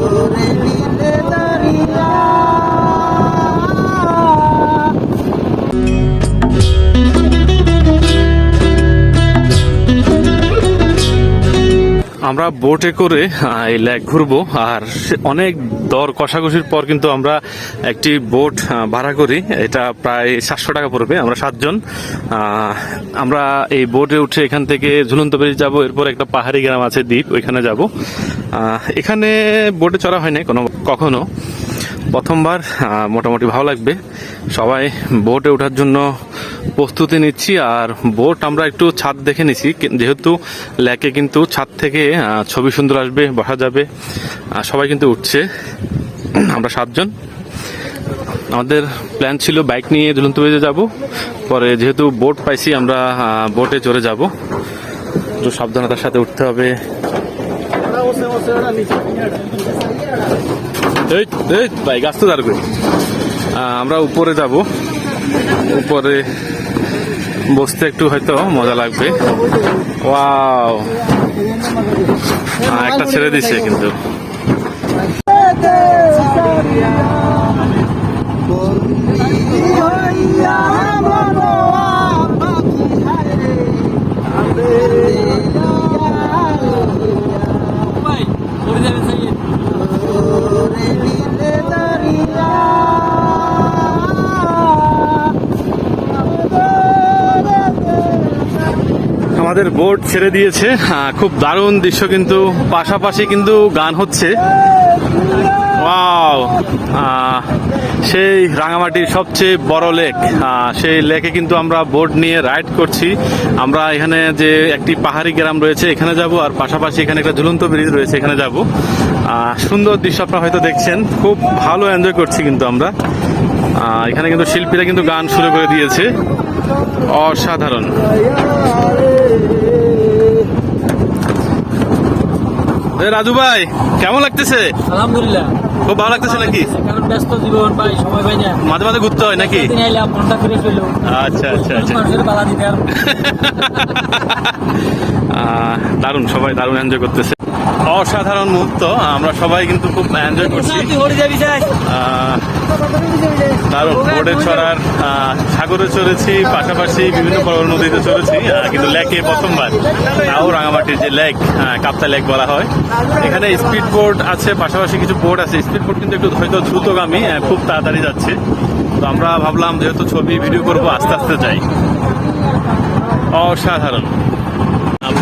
দূরে আমরা বোটে করে এই লেক ঘুরবো, আর অনেক দর কষাকষির পর কিন্তু আমরা একটি বোট ভাড়া করি। এটা প্রায় সাতশো টাকা পড়বে, আমরা সাতজন। আমরা এই বোটে উঠে এখান থেকে ঝুলন্ত বেরিয়ে যাব, এরপর একটা পাহাড়ি গ্রাম আছে দ্বীপ, ওইখানে যাব। এখানে বোটে চড়া হয় না কোনো, কখনো। প্রথমবার মোটামুটি ভালো লাগবে। সবাই বোটে ওঠার জন্য প্রস্তুতি নিচ্ছি আর বোট আমরা একটু ছাদ দেখে নিছি যেহেতু লেকে কিন্তু ছাদ থেকে ছবি সুন্দর আসবে, বসা যাবে। সবাই কিন্তু উঠছে। আমরা সাতজন। আমাদের প্ল্যান ছিল বাইক নিয়ে ঝুলন্ত বেজে যাব। পরে যেহেতু বোট পাইছি, আমরা বোটে চড়ে যাব। একটু সাবধানতার সাথে উঠতে হবে। আমরা উপরে যাব। উপরে বসতে একটু হয়তো মজা লাগবে। ওয়াও। একটা ছেড়ে দিছে কিন্তু। আমাদের বোট ছেড়ে দিয়েছে। খুব দারুণ দৃশ্য কিন্তু। পাশাপাশি কিন্তু গান হচ্ছে। সেই রাঙামাটির সবচেয়ে বড় লেক। সেই লেকে কিন্তু আমরা বোট নিয়ে রাইড করছি। আমরা এখানে যে একটি পাহাড়ি গ্রাম রয়েছে, এখানে যাব। আর পাশাপাশি এখানে একটা ঝুলন্ত ব্রিজ রয়েছে, এখানে যাব। সুন্দর দৃশ্য আপনারা হয়তো দেখছেন। খুব ভালো এনজয় করছি কিন্তু আমরা। এখানে কিন্তু শিল্পীরা কিন্তু গান শুরু করে দিয়েছে। অসাধারণ। রাজু ভাই কেমন লাগতেছে? আলহামদুলিল্লাহ। খুব ভালো লাগতেছে নাকি? কারণ ব্যস্ত জীবন ভাই সময় পাই না। মাঝে মাঝে ঘুরতে হয় নাকি? দিন করে মনটা আচ্ছা আচ্ছা আচ্ছা। দারুণ সবাই দারুণ এনজয় করতেছে। অসাধারণ মুহূর্ত। আমরা সবাই কিন্তু খুব এনজয় করছি। দারুণ বোর্ডে চড়ার সাগরে চড়েছি পাশাপাশি বিভিন্ন বড় নদীতে চড়েছি কিন্তু লেকে প্রথমবার। তাও রাঙামাটির যে লেক কাপ্তা লেক বলা হয়। এখানে স্পিড বোর্ড আছে পাশাপাশি কিছু বোর্ড আছে। স্পিড বোর্ড কিন্তু একটু হয়তো দ্রুতগামী খুব তাড়াতাড়ি যাচ্ছে। তো আমরা ভাবলাম যেহেতু ছবি ভিডিও করব আস্তে আস্তে যাই। অসাধারণ।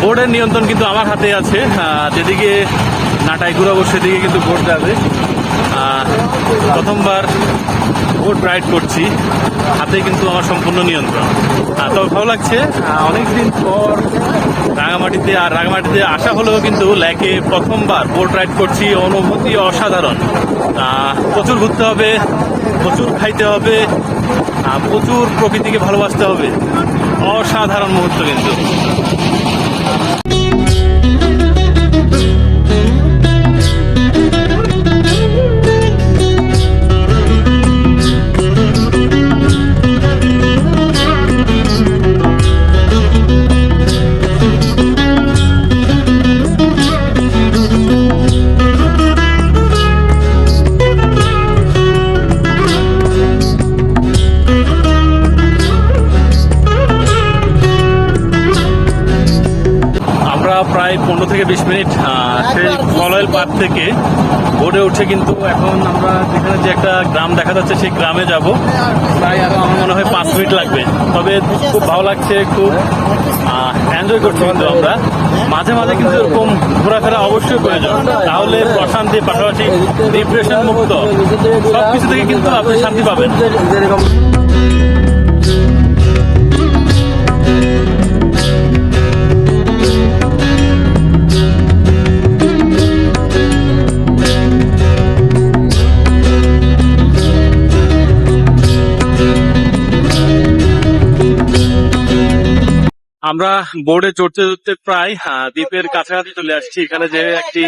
বোর্ডের নিয়ন্ত্রণ কিন্তু আমার হাতে আছে। যেদিকে নাটাই ঘুরাবো সেদিকে কিন্তু বোর্ড যাবে। প্রথমবার বোট রাইড করছি। হাতে কিন্তু আমার সম্পূর্ণ নিয়ন্ত্রণ। তবে ভালো লাগছে অনেকদিন পর রাঙামাটিতে আর রাঙামাটিতে আসা হলেও কিন্তু ল্যাকে প্রথমবার বোট রাইড করছি। অনুভূতি অসাধারণ। প্রচুর ঘুরতে হবে, প্রচুর খাইতে হবে প্রচুর প্রকৃতিকে ভালোবাসতে হবে। অসাধারণ মুহূর্ত কিন্তু। থেকে বিশ মিনিট সেই কলয়েল পার্ক থেকে বোর্ডে উঠে কিন্তু এখন আমরা যেখানে যে একটা গ্রাম দেখা যাচ্ছে সেই গ্রামে যাব। প্রায় আরও আমার মনে হয় পাঁচ মিনিট লাগবে। তবে খুব ভালো লাগছে খুব এনজয় করছি কিন্তু আমরা। মাঝে মাঝে কিন্তু এরকম ঘোরাফেরা অবশ্যই প্রয়োজন। তাহলে প্রশান্তি পাশাপাশি ডিপ্রেশন মুক্ত। সবকিছু থেকে কিন্তু আপনি শান্তি পাবেন। আমরা বোর্ডে চড়তে চড়তে প্রায় দ্বীপের কাছাকাছি চলে আসছি। এখানে যে একটি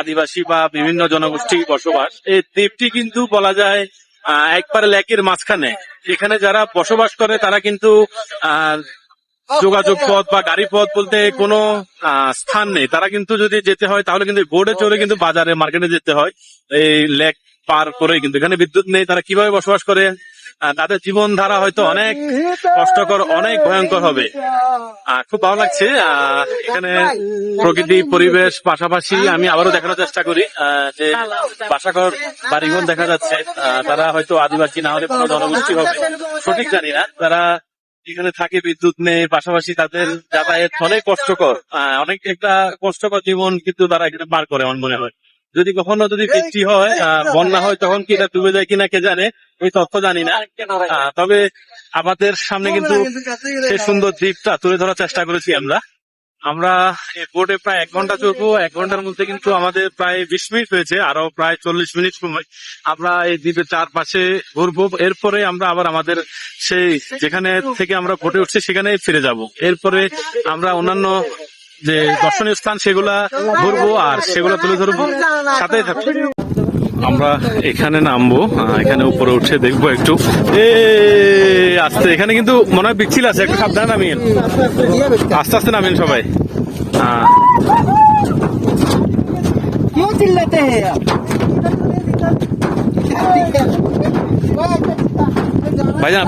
আদিবাসী বা বিভিন্ন জনগোষ্ঠী বসবাস, এই দ্বীপটি কিন্তু বলা যায় একবারে লেকের মাঝখানে। এখানে যারা বসবাস করে, তারা কিন্তু যোগাযোগ পথ বা গাড়ি পথ বলতে কোনো স্থান নেই। তারা কিন্তু যদি যেতে হয়, তাহলে কিন্তু বোর্ডে চড়ে কিন্তু বাজারে, মার্কেটে যেতে হয়। এই লেক পার করে কিন্তু। এখানে বিদ্যুৎ নেই, তারা কীভাবে বসবাস করে? তাদের জীবনধারা হয়তো অনেক কষ্টকর, অনেক ভয়ঙ্কর হবে। খুব ভালো লাগছে। এখানে প্রকৃতি, পরিবেশ পাশাপাশি আমি আবারও দেখানোর চেষ্টা করি। যে বাসাঘর, বাড়িঘর দেখা যাচ্ছে। তারা হয়তো আদিবাসী, না হলে কোনো জনগোষ্ঠী হবে। সঠিক জানি না। তারা এখানে থাকে, বিদ্যুৎ নেই। পাশাপাশি তাদের যাতায়াত অনেক কষ্টকর। অনেক একটা কষ্টকর জীবন কিন্তু তারা এখানে পার করে, আমার মনে হয়। যদি কখনো যদি বৃষ্টি হয় বন্যা হয় তখন কি এটা ডুবে যায় কিনা কে জানে? ওই তথ্য জানি না। তবে আমাদের সামনে কিন্তু সেই সুন্দর দ্বীপটা তুলে ধরার চেষ্টা করেছি আমরা। আমরা বোটে প্রায় এক ঘণ্টা চলবো এক ঘণ্টার মধ্যে কিন্তু আমাদের প্রায় বিশ মিনিট হয়েছে আরও প্রায় চল্লিশ মিনিট সময়। আমরা এই দ্বীপের চারপাশে ঘুরবো। এরপরে আমরা আবার আমাদের সেই যেখানে থেকে আমরা ভোটে উঠছি সেখানে ফিরে যাব। এরপরে আমরা অন্যান্য যে দর্শনীয় স্থান সেগুলা ঘুরবো আর সেগুলো তুলে ধরবো। সাথে থাকব আমরা এখানে নামবো এখানে উপরে উঠে দেখব একটু। এ, আস্তে, এখানে কিন্তু মনে হয় বিচ্ছিল আছে, একটু সাবধানে নামিয়ে আস্তে আস্তে নামিয়ে সবাই। হ্যাঁ ভাইজান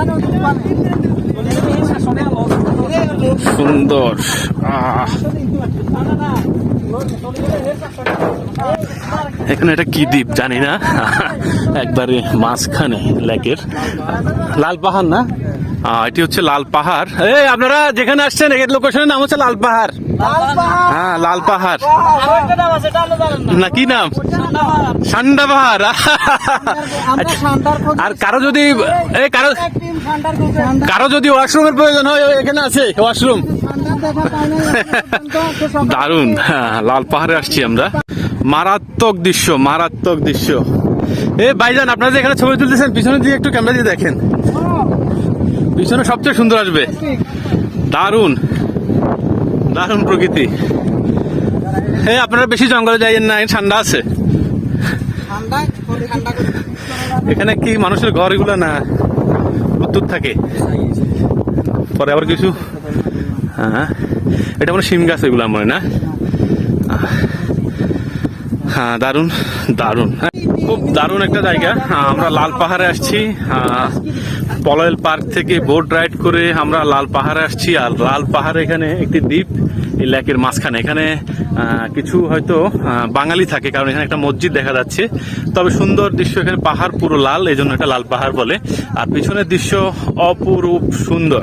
সুন্দর আহ। এখানে এটা কি দ্বীপ জানি না। একবারে মাঝখানে লেকের। লাল পাহাড় না? এটি হচ্ছে লাল পাহাড়। এই আপনারা যেখানে আসছেন এর লোকেশনের নাম হচ্ছে লাল পাহাড়। হ্যাঁ লাল পাহাড়। না। কি নাম? ঠান্ডা পাহাড়। আর কারও যদি এই কারও কারও যদি ওয়াশরুমের প্রয়োজন হয় এখানে আছে ওয়াশরুম। দারুণ হ্যাঁ লাল পাহাড়ে আসছি আমরা। মারাত্মক দৃশ্য মারাত্মক দৃশ্য। এ ভাইজান, আপনারা যে এখানে ছবি তুলতেছেন, পিছনের দিকে একটু ক্যামেরা দিয়ে দেখেন। পিছনে সবচেয়ে সুন্দর আসবে। দারুণ দারুণ প্রকৃতি। হ্যাঁ আপনারা বেশি জঙ্গলে যাইয়েন না ঠান্ডা আছে। এখানে কি মানুষের ঘর এগুলো না? বিদ্যুৎ থাকে। পরে আবার কিছু হ্যাঁ এটা মানে শিম গাছ এগুলো মনে না? হ্যাঁ দারুণ হ্যাঁ, খুব দারুণ একটা জায়গা। আমরা লাল পাহাড়ে আসছি। পলয়েল পার্ক থেকে বোট রাইড করে আমরা লাল পাহাড়ে আসছি, আর লাল পাহাড়ে এখানে একটি দ্বীপ, এই লেকের মাঝখানে। এখানে কিছু হয়তো বাঙালি থাকে, কারণ এখানে একটা মসজিদ দেখা যাচ্ছে। তবে সুন্দর দৃশ্য, এখানে পাহাড় পুরো লাল এই জন্য এটা লাল পাহাড় বলে। আর পিছনের দৃশ্য অপরূপ সুন্দর।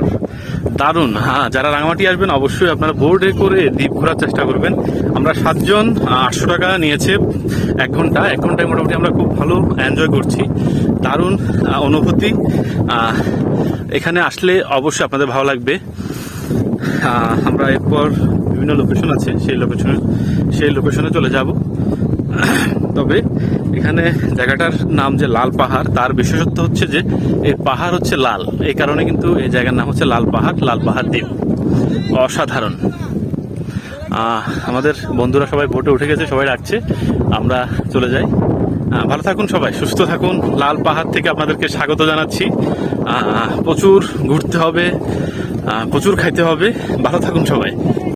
দারুণ। হ্যাঁ যারা রাঙামাটি আসবেন, অবশ্যই আপনারা বোর্ডে করে দ্বীপ ঘোরার চেষ্টা করবেন। আমরা সাতজন আটশো টাকা নিয়েছে, এক ঘণ্টা। এক ঘন্টায় মোটামুটি আমরা খুব ভালো এনজয় করছি। দারুণ অনুভূতি। এখানে আসলে অবশ্যই আপনাদের ভালো লাগবে। আমরা এরপর বিভিন্ন লোকেশন আছে, সেই লোকেশনে সেই লোকেশনে চলে যাব। তবে এখানে জায়গাটার নাম যে লাল পাহাড়, তার বিশেষত্ব হচ্ছে যে এই পাহাড় হচ্ছে লাল। এই কারণে কিন্তু এই জায়গার নাম হচ্ছে লাল পাহাড় লাল পাহাড় দ্বীপ। অসাধারণ। আমাদের বন্ধুরা সবাই ভোটে উঠে গেছে, সবাই ডাকছে। আমরা চলে যাই। ভালো থাকুন সবাই, সুস্থ থাকুন। লাল পাহাড় থেকে আপনাদেরকে স্বাগত জানাচ্ছি। প্রচুর ঘুরতে হবে প্রচুর খাইতে হবে। ভালো থাকুন সবাই।